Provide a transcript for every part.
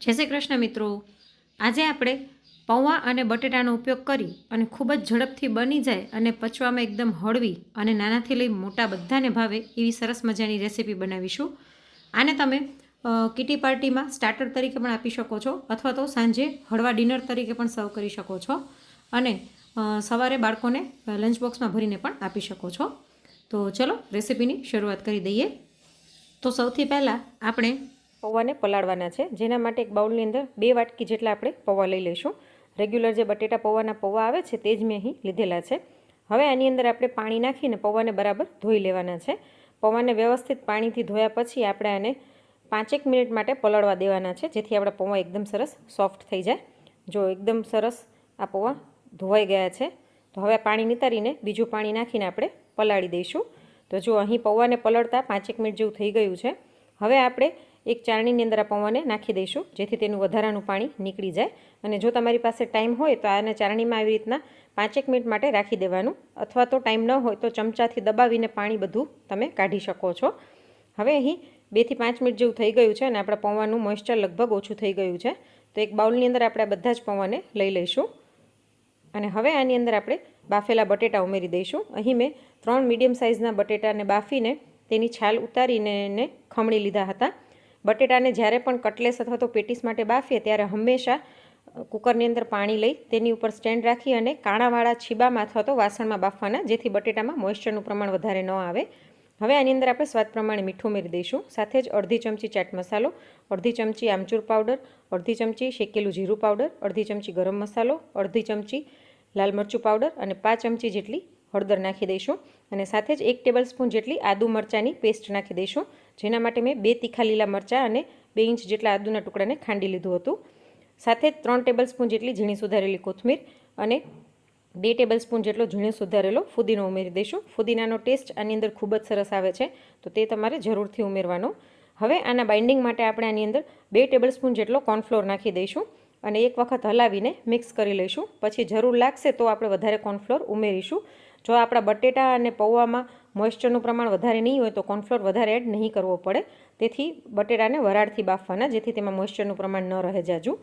જય શ્રી કૃષ્ણ મિત્રો. આજે આપણે પૌવા અને બટેટાનો ઉપયોગ કરી અને ખૂબ જ ઝડપથી બની જાય અને પચવામાં એકદમ હળવી અને નાનાથી લઈ મોટા બધાને ભાવે એવી સરસ મજાની રેસીપી બનાવીશું. આને તમે કીટી પાર્ટીમાં સ્ટાર્ટર તરીકે પણ આપી શકો છો અથવા તો સાંજે હળવા ડિનર તરીકે પણ સર્વ કરી શકો છો અને સવારે બાળકોને લંચ બોક્સમાં ભરીને પણ આપી શકો છો. તો ચલો રેસીપીની શરૂઆત કરી દઈએ. તો સૌથી પહેલાં આપણે પૌવાને પલાળવાના છે. જેના માટે એક બાઉલની અંદર બે વાટકી જેટલા આપણે પૌવા લઈ લઈશું. રેગ્યુલર જે બટેટા પૌવાના પૌવા આવે છે તે જ મેં અહીં લીધેલા છે. હવે આની અંદર આપણે પાણી નાખીને પૌવાને બરાબર ધોઈ લેવાના છે. પૌવાને વ્યવસ્થિત પાણીથી ધોયા પછી આપણે આને પાંચેક મિનિટ માટે પલાળવા દેવાના છે, જેથી આપણા પૌવા એકદમ સરસ સોફ્ટ થઈ જાય. જો એકદમ સરસ આ પૌવા ધોવાઈ ગયા છે, તો હવે પાણી નિતારીને બીજું પાણી નાખીને આપણે પલાળી દઈશું. તો જો અહીં પૌવાને પલળતા પાંચેક મિનિટ જેવું થઈ ગયું છે, હવે આપણે એક ચાળણીની અંદર આ પૌવાને નાખી દઈશું, જેથી તેનું વધારાનું પાણી નીકળી જાય. અને જો તમારી પાસે ટાઈમ હોય તો આને ચાળણીમાં આવી રીતના પાંચેક મિનિટ માટે રાખી દેવાનું. અથવા તો ટાઈમ ન હોય તો ચમચાથી દબાવીને પાણી બધું તમે કાઢી શકો છો. હવે અહીં બેથી પાંચ મિનિટ જેવું થઈ ગયું છે અને આપણા પૌવાનું મોઇશ્ચર લગભગ ઓછું થઈ ગયું છે. તો એક બાઉલની અંદર આપણે બધા જ પૌવાને લઈ લઈશું. અને હવે આની અંદર આપણે બાફેલા બટેટા ઉમેરી દઈશું. અહીં મેં ત્રણ મીડિયમ સાઇઝના બટેટાને બાફીને તેની છાલ ઉતારીને એને ખમણી લીધા હતા. બટેટાને જ્યારે પણ કટલેસ અથવા તો પેટીસ માટે બાફીએ ત્યારે હંમેશા કુકરની અંદર પાણી લઈ તેની ઉપર સ્ટેન્ડ રાખી અને કાણાવાળા છીબામાં અથવા તો વાસણમાં બાફવાના, જેથી બટેટામાં મોઇશ્ચરનું પ્રમાણ વધારે ન આવે. હવે આની અંદર આપણે સ્વાદ પ્રમાણે મીઠું ઉમેરી દઈશું. સાથે જ અડધી ચમચી ચાટ મસાલો, અડધી ચમચી આમચૂર પાવડર, અડધી ચમચી શેકેલું જીરું પાવડર, અડધી ચમચી ગરમ મસાલો, અડધી ચમચી લાલ મરચું પાવડર અને પાંચ ચમચી જેટલી હળદર નાખી દઈશું અને સાથે જ એક ટેબલ સ્પૂન જેટલી આદુ મરચાંની પેસ્ટ નાખી દઈશું. જેના માટે મેં બે તીખા લીલા મરચાં અને બે ઇંચ જેટલા આદુના ટુકડાને ખાંડી લીધું હતું. સાથે જ ત્રણ ટેબલ સ્પૂન જેટલી ઝીણી સુધારેલી કોથમીર અને બે ટેબલ સ્પૂન જેટલો ઝીણો સુધારેલો ફુદીનો ઉમેરી દઈશું. ફુદીનાનો ટેસ્ટ આની અંદર ખૂબ જ સરસ આવે છે, તો તે તમારે જરૂરથી ઉમેરવાનો. હવે આના બાઇન્ડિંગ માટે આપણે આની અંદર બે ટેબલ સ્પૂન જેટલો કોર્નફ્લોર નાખી દઈશું અને એક વખત હલાવીને મિક્સ કરી લઈશું. પછી જરૂર લાગશે તો આપણે વધારે કોર્નફ્લોર ઉમેરીશું. જો આપણા બટેટા અને પૌવામાં મોઇશ્ચરનું પ્રમાણ વધારે નહીં હોય તો કોર્નફ્લોર વધારે એડ નહીં કરવો પડે. તેથી બટેટાને વરાળથી બાફવાના, જેથી તેમાં મોઇશ્ચરનું પ્રમાણ ન રહે જાજુ.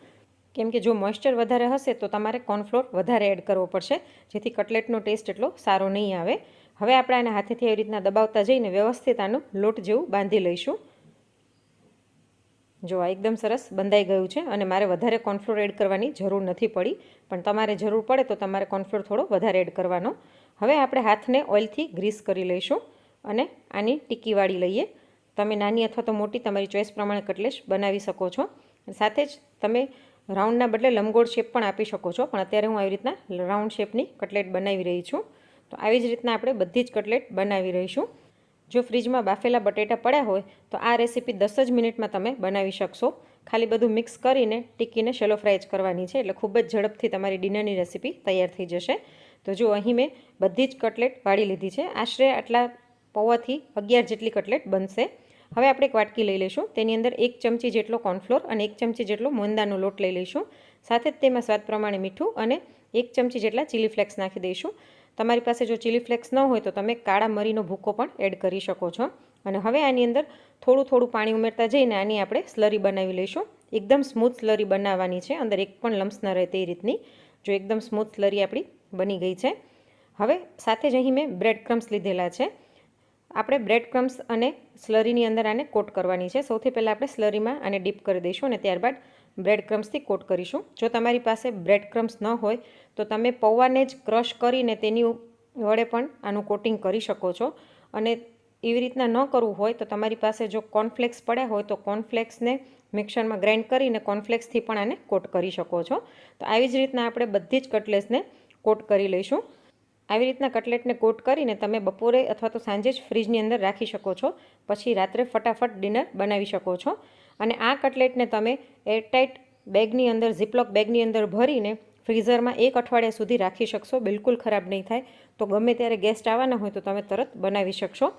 કેમ કે જો મોઇશ્ચર વધારે હશે તો તમારે કોર્નફ્લોર વધારે એડ કરવો પડશે, જેથી કટલેટનો ટેસ્ટ એટલો સારો નહીં આવે. હવે આપણે આને હાથેથી એવી રીતના દબાવતા જઈને વ્યવસ્થિત આનું લોટ જેવું બાંધી લઈશું. જો આ એકદમ સરસ બંધાઈ ગયું છે અને મારે વધારે કોર્નફ્લોર એડ કરવાની જરૂર નથી પડી, પણ તમારે જરૂર પડે તો તમારે કોર્નફ્લોર થોડો વધારે એડ કરવાનો. હવે આપણે હાથને ઓઇલથી ગ્રીસ કરી લઈશું અને આની ટીકી વાળી લઈએ. તમે નાની અથવા તો મોટી તમારી ચોઈસ પ્રમાણે કટલેશ બનાવી શકો છો. સાથે જ તમે રાઉન્ડના બદલે લંબગોળ શેપ પણ આપી શકો છો, પણ અત્યારે હું આવી રીતના રાઉન્ડ શેપની કટલેટ બનાવી રહી છું. તો આવી જ રીતના આપણે બધી જ કટલેટ બનાવી રહીશું. જો ફ્રીજમાં બાફેલા બટેટા પડ્યા હોય, તો આ રેસીપી દસ જ મિનિટમાં તમે બનાવી શકશો. ખાલી બધું મિક્સ કરીને ટીકીને શેલો ફ્રાય કરવાની છે, એટલે ખૂબ જ ઝડપથી તમારી ડિનરની રેસીપી તૈયાર થઈ જશે. તો જો અહીં મેં બધી જ કટલેટ વાળી લીધી છે. આશરે આટલા પૌવાથી અગિયાર જેટલી કટલેટ બનશે. હવે આપણે એક વાટકી લઈ લઈશું. તેની અંદર એક ચમચી જેટલો કોર્નફ્લોર અને એક ચમચી જેટલો મોંદાનો લોટ લઈ લઈશું. સાથે જ તેમાં સ્વાદ પ્રમાણે મીઠું અને એક ચમચી જેટલા ચીલી ફ્લેક્સ નાખી દઈશું. તમારી પાસે જો ચીલી ફ્લેક્સ ન હોય તો તમે કાળા મરીનો ભૂકો પણ એડ કરી શકો છો. અને હવે આની અંદર થોડું થોડું પાણી ઉમેરતા જઈને આની આપણે સ્લરી બનાવી લઈશું. એકદમ સ્મૂથ સ્લરી બનાવવાની છે. અંદર એક પણ લમ્સ ન રહે તે રીતની. જો એકદમ સ્મૂથ સ્લરી આપણી બની ગઈ છે. હવે સાથે જ અહીં મેં બ્રેડ ક્રમ્સ લીધેલા છે. આપણે બ્રેડ ક્રમ્સ અને સ્લરીની અંદર આને કોટ કરવાની છે. સૌથી પહેલાં આપણે સ્લરીમાં આને ડીપ કરી દઈશું અને ત્યારબાદ બ્રેડ ક્રમ્સથી કોટ કરીશું. જો તમારી પાસે બ્રેડ ક્રમ્સ ન હોય, તો તમે પૌવાને જ ક્રશ કરીને તેની વડે પણ આનું કોટિંગ કરી શકો છો. અને એવી રીતના ન કરવું હોય, તો તમારી પાસે જો કોર્નફ્લેક્સ પડ્યા હોય, તો કોર્નફ્લેક્સને મિક્સરમાં ગ્રાઇન્ડ કરીને કોર્નફ્લેક્સથી પણ આને કોટ કરી શકો છો. તો આવી જ રીતના આપણે બધી જ કટલેટ્સને કોટ કરી લઈશું. આવી રીતના કટલેટને કોટ કરીને તમે બપોરે અથવા તો સાંજે જ ફ્રીજની અંદર રાખી શકો છો. પછી રાત્રે ફટાફટ ડિનર બનાવી શકો છો. અને આ કટલેટને તમે એરટાઇટ બેગની અંદર, ઝીપલોક બેગની અંદર ભરીને ફ્રીઝરમાં એક અઠવાડિયા સુધી રાખી શકશો. બિલકુલ ખરાબ નહીં થાય. તો ગમે ત્યારે ગેસ્ટ આવવાના હોય તો તમે તરત બનાવી શકશો.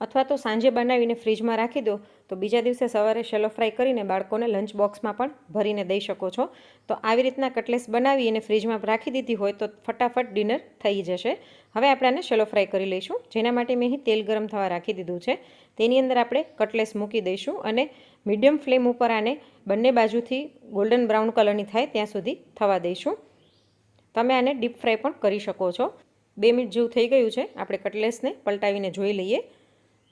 અથવા તો સાંજે બનાવીને ફ્રીજમાં રાખી દો, તો બીજા દિવસે સવારે શેલો ફ્રાય કરીને બાળકોને લંચ બોક્સમાં પણ ભરીને દઈ શકો છો. તો આવી રીતના કટલેસ બનાવી અને ફ્રીજમાં રાખી દીધી હોય તો ફટાફટ ડિનર થઈ જશે. હવે આપણે આને શેલો ફ્રાય કરી લઈશું. જેના માટે મેં અહીં તેલ ગરમ થવા રાખી દીધું છે. તેની અંદર આપણે કટલેસ મૂકી દઈશું અને મીડિયમ ફ્લેમ ઉપર આને બંને બાજુથી ગોલ્ડન બ્રાઉન કલરની થાય ત્યાં સુધી થવા દઈશું. તમે આને ડીપ ફ્રાય પણ કરી શકો છો. બે મિનિટ જેવું થઈ ગયું છે. આપણે કટલેસને પલટાવીને જોઈ લઈએ.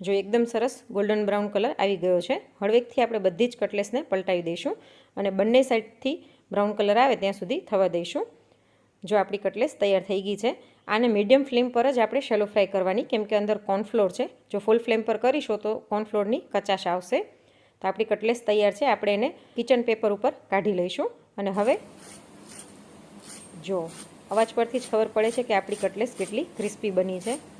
જો એકદમ સરસ ગોલ્ડન બ્રાઉન કલર આવી ગયો છે. હળવેકથી આપણે બધી જ કટલેસને પલટાવી દઈશું અને બંને સાઈડથી બ્રાઉન કલર આવે ત્યાં સુધી થવા દઈશું. જો આપણી કટલેસ તૈયાર થઈ ગઈ છે, આને મીડિયમ ફ્લેમ પર જ આપણે શેલો ફ્રાય કરવાની, કેમ કે અંદર કોર્નફ્લોર છે. જો ફૂલ ફ્લેમ પર કરીશું તો કોર્નફ્લોરની કચાશ આવશે. તો આપણી કટલેસ તૈયાર છે, આપણે એને કિચન પેપર ઉપર કાઢી લઈશું. અને હવે જો, અવાજ પરથી જ ખબર પડે છે કે આપણી કટલેસ કેટલી ક્રિસ્પી બની છે.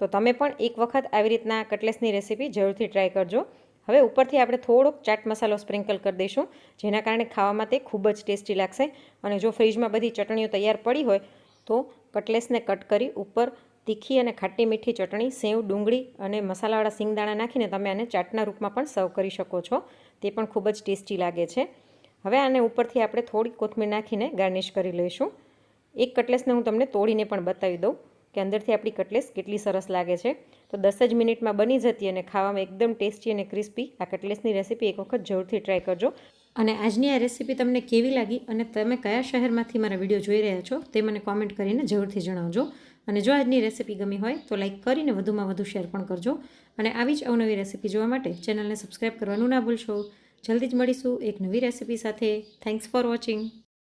તો તમે પણ એક વખત આવી રીતના કટલેસની રેસીપી જરૂરથી ટ્રાય કરજો. હવે ઉપરથી આપણે થોડોક ચાટ મસાલો સ્પ્રિંકલ કરી દઈશું, જેના કારણે ખાવામાં તે ખૂબ જ ટેસ્ટી લાગશે. અને જો ફ્રીજમાં બધી ચટણીઓ તૈયાર પડી હોય, તો કટલેસને કટ કરી ઉપર તીખી અને ખાટી મીઠી ચટણી, સેવ, ડુંગળી અને મસાલાવાળા સિંગદાણા નાખીને તમે આને ચાટના રૂપમાં પણ સર્વ કરી શકો છો. તે પણ ખૂબ જ ટેસ્ટી લાગે છે. હવે આને ઉપરથી આપણે થોડી કોથમીર નાખીને ગાર્નિશ કરી લઈશું. એક કટલેસને હું તમને તોડીને પણ બતાવી દઉં. કે અંદરથી આપણી કટલેસ કેટલી સરસ લાગે છે. તો દસ જ મિનિટમાં બની જતી અને ખાવામાં એકદમ ટેસ્ટી અને ક્રિસ્પી આ કટલેસની રેસીપી એક વખત જરૂરથી ટ્રાય કરજો. અને આજની આ રેસીપી તમને કેવી લાગી અને તમે કયા શહેરમાંથી મારા વીડિયો જોઈ રહ્યા છો તે મને કોમેન્ટ કરીને જરૂરથી જણાવજો. અને જો આજની રેસીપી ગમી હોય તો લાઇક કરીને વધુમાં વધુ શેર પણ કરજો. અને આવી જ અવનવી રેસીપી જોવા માટે ચેનલને સબસ્ક્રાઈબ કરવાનું ના ભૂલશો. જલ્દી જ મળીશું એક નવી રેસીપી સાથે. Thanks for watching